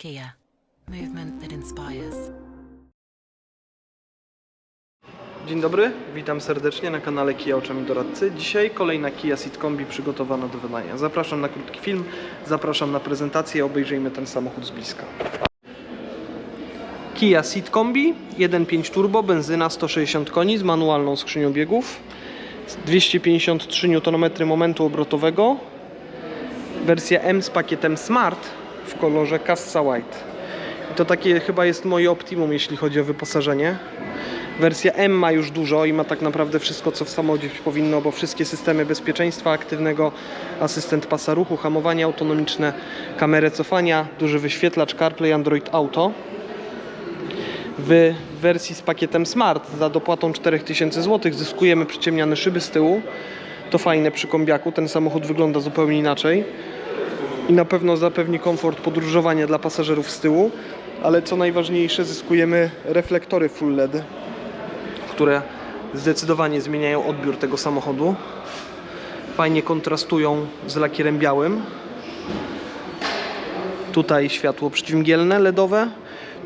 Kia, movement that inspires. Dzień dobry, witam serdecznie na kanale Kia Oczami Doradcy. Dzisiaj kolejna Kia Kombi przygotowana do wydania. Zapraszam na krótki film, zapraszam na prezentację, obejrzyjmy ten samochód z bliska. Kia Kombi 1.5 turbo, benzyna 160 koni z manualną skrzynią biegów, 253 Nm momentu obrotowego, wersja M z pakietem Smart w kolorze Cassa White. I to takie chyba jest moje optimum, jeśli chodzi o wyposażenie. Wersja M ma już dużo i ma tak naprawdę wszystko, co w samochodzie powinno, bo wszystkie systemy bezpieczeństwa aktywnego, asystent pasa ruchu, hamowanie autonomiczne, kamerę cofania, duży wyświetlacz CarPlay, Android Auto. W wersji z pakietem Smart za dopłatą 4000 zł zyskujemy przyciemniane szyby z tyłu. To fajne przy kombiaku, ten samochód wygląda zupełnie inaczej i na pewno zapewni komfort podróżowania dla pasażerów z tyłu, ale co najważniejsze zyskujemy reflektory full LED, które zdecydowanie zmieniają odbiór tego samochodu. Fajnie kontrastują z lakierem białym. Tutaj światło przeciwmgielne LEDowe,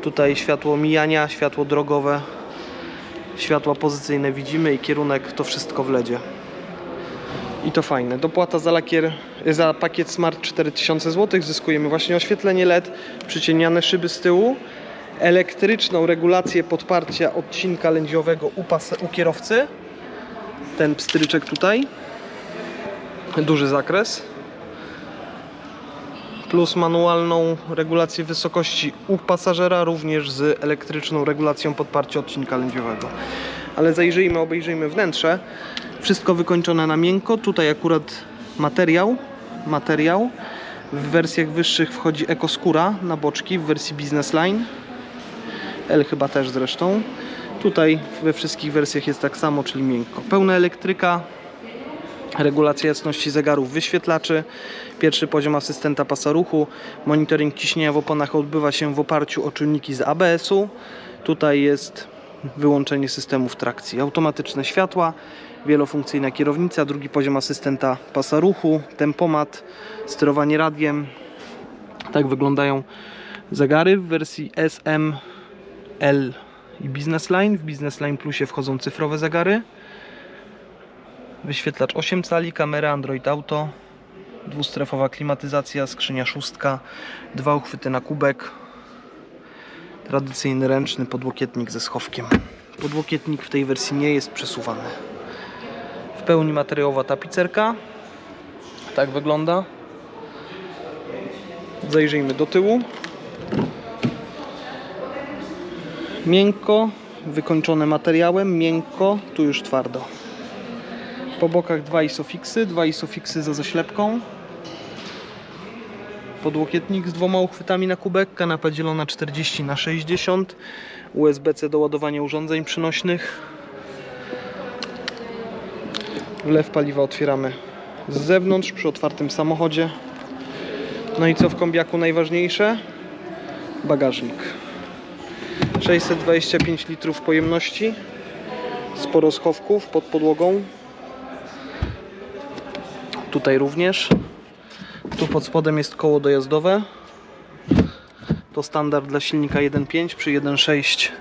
tutaj światło mijania, światło drogowe, światła pozycyjne widzimy i kierunek to wszystko w LEDzie. I to fajne. Dopłata za lakier, za pakiet Smart 4000 zł. Zyskujemy właśnie oświetlenie LED, przycieniane szyby z tyłu, elektryczną regulację podparcia odcinka lędziowego u, u kierowcy. Ten pstryczek tutaj. Duży zakres. Plus manualną regulację wysokości u pasażera, również z elektryczną regulacją podparcia odcinka lędziowego. Ale zajrzyjmy, obejrzyjmy wnętrze. Wszystko wykończone na miękko. Tutaj akurat materiał. Materiał. W wersjach wyższych wchodzi ekoskóra na boczki w wersji Business Line. L chyba też zresztą. Tutaj we wszystkich wersjach jest tak samo, czyli miękko. Pełna elektryka, regulacja jasności zegarów, wyświetlaczy, pierwszy poziom asystenta pasa ruchu, monitoring ciśnienia w oponach odbywa się w oparciu o czujniki z ABS-u. Tutaj jest wyłączenie systemów trakcji, automatyczne światła, wielofunkcyjna kierownica, drugi poziom asystenta pasa ruchu, tempomat, sterowanie radiem. Tak wyglądają zegary w wersji SM, L i Business Line. W Business Line Plusie wchodzą cyfrowe zegary. Wyświetlacz 8 cali, kamera Android Auto, dwustrefowa klimatyzacja, skrzynia szóstka, dwa uchwyty na kubek, tradycyjny ręczny podłokietnik ze schowkiem. Podłokietnik w tej wersji nie jest przesuwany. W pełni materiałowa tapicerka. Tak wygląda. Zajrzyjmy do tyłu. Miękko, wykończone materiałem, miękko, tu już twardo. Po bokach dwa isofiksy, dwa isofiksy za zaślepką. Podłokietnik z dwoma uchwytami na kubek, kanapa dzielona 40 na 60 USB-C do ładowania urządzeń przynośnych. Wlew paliwa otwieramy z zewnątrz przy otwartym samochodzie. No i co w kombiaku najważniejsze? Bagażnik. 625 litrów pojemności. Sporo schowków pod podłogą. Tutaj również. Tu pod spodem jest koło dojazdowe. To standard dla silnika 1.5 przy 1.6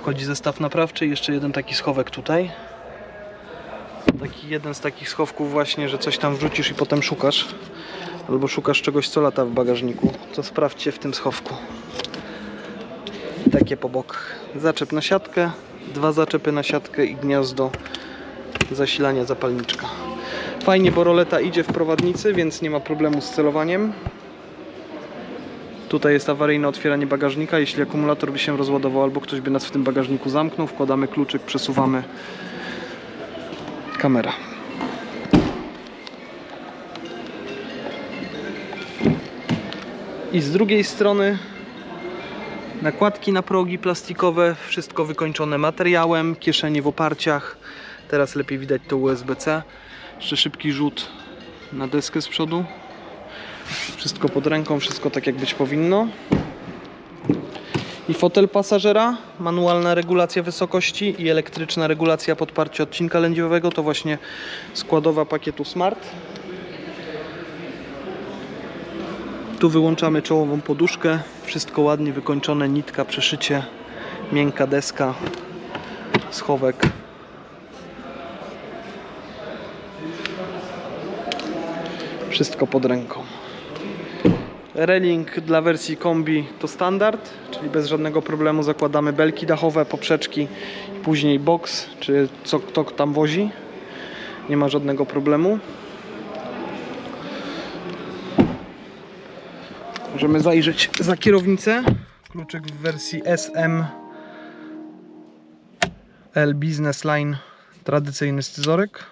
wchodzi zestaw naprawczy jeszcze jeden taki schowek tutaj. Taki jeden z takich schowków właśnie, że coś tam wrzucisz i potem szukasz. Albo szukasz czegoś co lata w bagażniku. To sprawdźcie w tym schowku. Takie po bokach. Zaczep na siatkę, dwa zaczepy na siatkę i gniazdo zasilania zapalniczka. Fajnie, bo roleta idzie w prowadnicy, więc nie ma problemu z celowaniem. Tutaj jest awaryjne otwieranie bagażnika. Jeśli akumulator by się rozładował albo ktoś by nas w tym bagażniku zamknął, wkładamy kluczyk, przesuwamy kamera. I z drugiej strony nakładki na progi plastikowe, wszystko wykończone materiałem, kieszenie w oparciach. Teraz lepiej widać to USB-C. Jeszcze szybki rzut na deskę z przodu. Wszystko pod ręką, wszystko tak jak być powinno. I fotel pasażera, manualna regulacja wysokości i elektryczna regulacja podparcia odcinka lędziowego to właśnie składowa pakietu Smart. Tu wyłączamy czołową poduszkę. Wszystko ładnie wykończone, nitka, przeszycie, miękka deska, schowek. Wszystko pod ręką. Reling dla wersji kombi to standard, czyli bez żadnego problemu zakładamy belki dachowe, poprzeczki, później box, czy co kto tam wozi. Nie ma żadnego problemu. Możemy zajrzeć za kierownicę. Kluczyk w wersji SM L Business Line, tradycyjny scyzorek.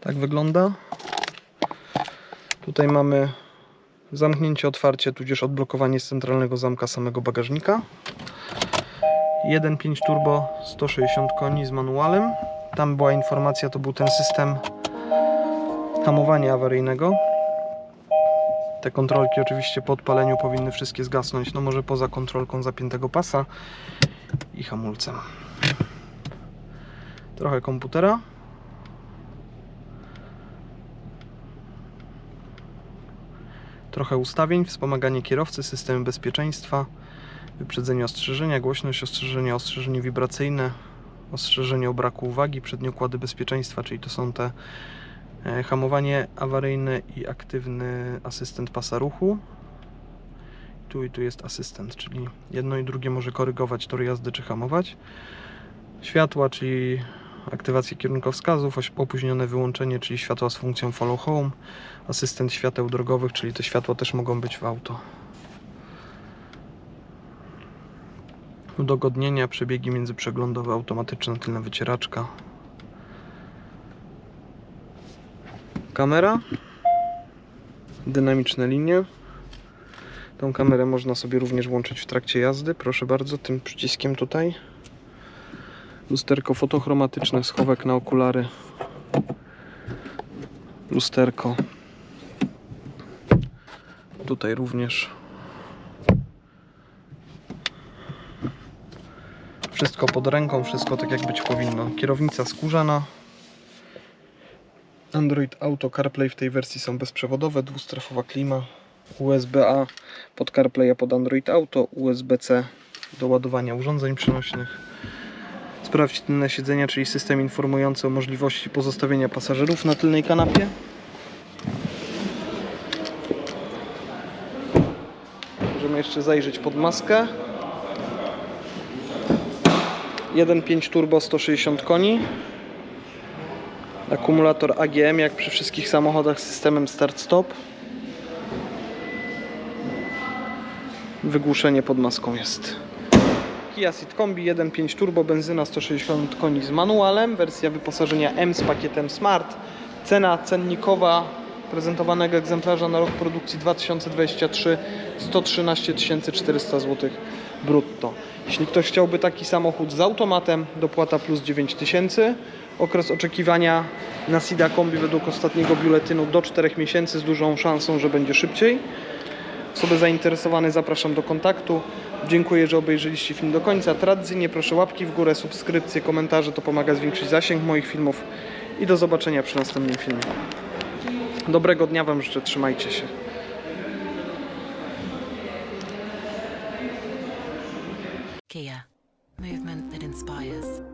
Tak wygląda. Tutaj mamy zamknięcie, otwarcie, tudzież odblokowanie z centralnego zamka samego bagażnika. 1.5 turbo, 160 koni z manualem. Tam była informacja, to był ten system hamowania awaryjnego. Te kontrolki oczywiście po odpaleniu powinny wszystkie zgasnąć, no może poza kontrolką zapiętego pasa i hamulcem. Trochę komputera. Trochę ustawień, wspomaganie kierowcy, systemy bezpieczeństwa, wyprzedzenie ostrzeżenia, głośność ostrzeżenia, ostrzeżenie wibracyjne, ostrzeżenie o braku uwagi, przednie układy bezpieczeństwa, czyli to są te e, hamowanie awaryjne i aktywny asystent pasa ruchu. Tu i tu jest asystent, czyli jedno i drugie może korygować tor jazdy czy hamować. Światła, czyli aktywację kierunkowskazów, opóźnione wyłączenie, czyli światła z funkcją follow home, asystent świateł drogowych, czyli te światła też mogą być w auto. Udogodnienia, przebiegi międzyprzeglądowe, automatyczna tylna wycieraczka. Kamera, dynamiczne linie. Tą kamerę można sobie również włączyć w trakcie jazdy. Proszę bardzo, tym przyciskiem tutaj. Lusterko fotochromatyczne, schowek na okulary. Lusterko. Tutaj również. Wszystko pod ręką, wszystko tak jak być powinno. Kierownica skórzana. Android Auto CarPlay w tej wersji są bezprzewodowe, dwustrefowa klima, USB-A pod CarPlay, a pod Android Auto, USB-C do ładowania urządzeń przenośnych. Sprawdź tylne siedzenia, czyli system informujący o możliwości pozostawienia pasażerów na tylnej kanapie. Możemy jeszcze zajrzeć pod maskę. 1.5 turbo 160 koni. Akumulator AGM jak przy wszystkich samochodach z systemem start-stop. Wygłuszenie pod maską jest. Kia Kombi 1.5 turbo, benzyna 160 koni z manualem, wersja wyposażenia M z pakietem Smart. Cena cennikowa prezentowanego egzemplarza na rok produkcji 2023 113 400 zł brutto. Jeśli ktoś chciałby taki samochód z automatem, dopłata plus 9000. Okres oczekiwania na Sida Kombi według ostatniego biuletynu do 4 miesięcy z dużą szansą, że będzie szybciej. Osoby zainteresowane zapraszam do kontaktu. Dziękuję, że obejrzeliście film do końca. Tradycyjnie proszę łapki w górę, subskrypcje, komentarze, to pomaga zwiększyć zasięg moich filmów. I do zobaczenia przy następnym filmie. Dobrego dnia Wam życzę, trzymajcie się. Kia. Movement that inspires.